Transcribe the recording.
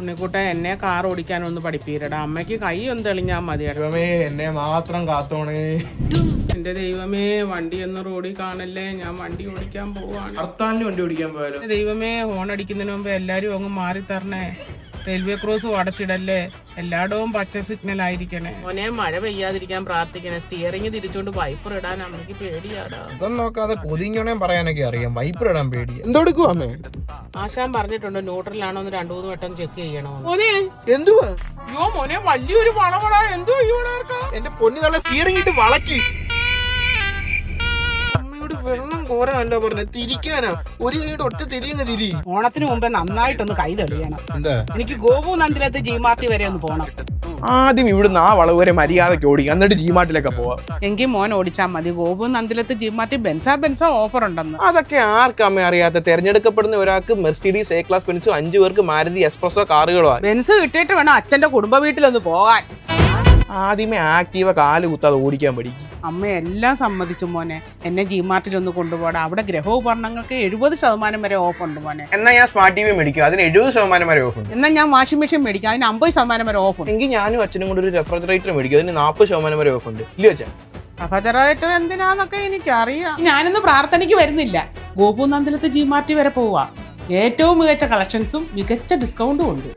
ഉണ്ണിക്കുട്ട എന്നെ കാർ ഓടിക്കാൻ ഒന്ന് പഠിപ്പീരടാ അമ്മയ്ക്ക് കൈ ഒന്ന് തെളിഞ്ഞാ മതിയടാ ദൈവമേ എന്നെ മാത്രം കാത്തോണേ. എന്റെ ദൈവമേ വണ്ടി ഒന്ന് റോഡിൽ കാണല്ലേ? ഞാൻ വണ്ടി ഓടിക്കാൻ പോവാണ്. ഹർത്താലിന് വണ്ടി ഓടിക്കാൻ പോയാലോ? ദൈവമേ ഹോൺ അടിക്കുന്നതിന് മുമ്പ് എല്ലാരും അങ്ങ് മാറി തരണേ. റെയിൽവേ ക്രോസ് അടച്ചിടല്ലേ എല്ലായിടവും പച്ച സിഗ്നൽ ആയിരിക്കണേ. മോനെ മഴ പെയ്യാതിരിക്കാൻ പ്രാർത്ഥിക്കണേ. സ്റ്റിയറിംഗ് തിരിച്ചോണ്ട് വൈപ്പർ ഇടാൻ അമ്മയ്ക്ക് പേടിയാടാ. ഇതൊന്നും നോക്കാതെ കൊതിങ്ങണേ പറയാനൊക്കെ അറിയാം. വൈപ്പർ ഇടാൻ പേടി. എന്തോടുക്കുവാ അമ്മേ? ആശാൻ പറഞ്ഞിട്ടുണ്ട് ന്യൂട്രലാണോ എന്ന് രണ്ടു മൂന്ന് വട്ടം ചെക്ക് ചെയ്യണോ മോനെ എന്തുവാ? അയ്യോ മോനെ വലിയൊരു പണമടാ എന്തോ ഇവിടെ എന്റെ പൊന്നു നല്ല സീറിങ്ങിട്ട് വളക്കി. വെള്ളം കോരാനല്ല പറഞ്ഞ. തിരിക്കാനാ. ഒരു വീട് ഒറ്റ തിരിയുന്ന തിരി. ഓണത്തിന് മുമ്പേ നന്നായിട്ടൊന്ന് കൈ തെളിയണം എന്താ? എനിക്ക് ഗോപു നന്ദിലത്ത് ജി മാർട്ടി വരെ ഒന്ന് പോണം. ആദ്യം ഇവിടുന്ന് ആ വളവ് വരെ മര്യാദയ്ക്ക് ഓടിക്കുക എന്നിട്ട് ജിമാട്ടിലൊക്കെ പോവാ. എങ്കിൽ മോൻ ഓടിച്ചാൽ മതി. ഗോപു നന്ദിലത്ത് ജി മാർട്ടി ബെൻസാ ബെൻസാ ഓഫർ ഉണ്ടെന്ന്. അതൊക്കെ ആർക്കമ്മ അറിയാത്ത? തെരഞ്ഞെടുക്കപ്പെടുന്ന ഒരാൾക്ക് മെർസിഡീസ് എ ക്ലാസ് ബെൻസോ അഞ്ചു പേർക്ക് മാരുതി എക്സ്പ്രസോ കാറുകളോ ബെൻസ് കിട്ടിയിട്ട് വേണം അച്ഛന്റെ കുടുംബ വീട്ടിലൊന്ന് പോകാൻ. ആദ്യമേ ആക്റ്റീവ കാൽ കുത്താതെ ഓടിക്കാൻ പഠിക്കും. അമ്മ എല്ലാം സമ്മതിച്ചു മോനെ. എന്നെ ജി മാർട്ടിൽ ഒന്ന് കൊണ്ടുപോടാ. അവിടെ ഗ്രഹോപകരണങ്ങൾക്ക് എഴുപത് ശതമാനം വരെ ഓഫ് ഉണ്ട് മോനെ. എന്നാൽ ഞാൻ സ്മാർട്ട് ടി വി മേടിക്കും. അതിന് എഴുപത് ശതമാനം വരെ ഓഫ് ഉണ്ട്. എന്നാൽ ഞാൻ വാഷിംഗ് മെഷീൻ മേടിക്കും. അതിന് അമ്പത് ശതമാനം വരെ ഓഫ് ഉണ്ട്. എങ്കിൽ ഞാനും അച്ഛനും കൂടി ഒരു റെഫ്രിജറേറ്റർ മേടിക്കും. അതിന് നാൽപ്പത് ശതമാനം വരെ ഓഫ് ഉണ്ട്. ഇല്ല അച്ഛൻ? റെഫ്രിജറേറ്റർ എന്തിനാന്നൊക്കെ എനിക്കറിയാം. ഞാനൊന്ന് പ്രാർത്ഥനയ്ക്ക് വരുന്നില്ല. ഗോപു നന്ദിലത്ത് ജി മാർട്ടി വരെ പോവാ. ഏറ്റവും മികച്ച കളക്ഷൻസും മികച്ച ഡിസ്കൗണ്ടും ഉണ്ട്.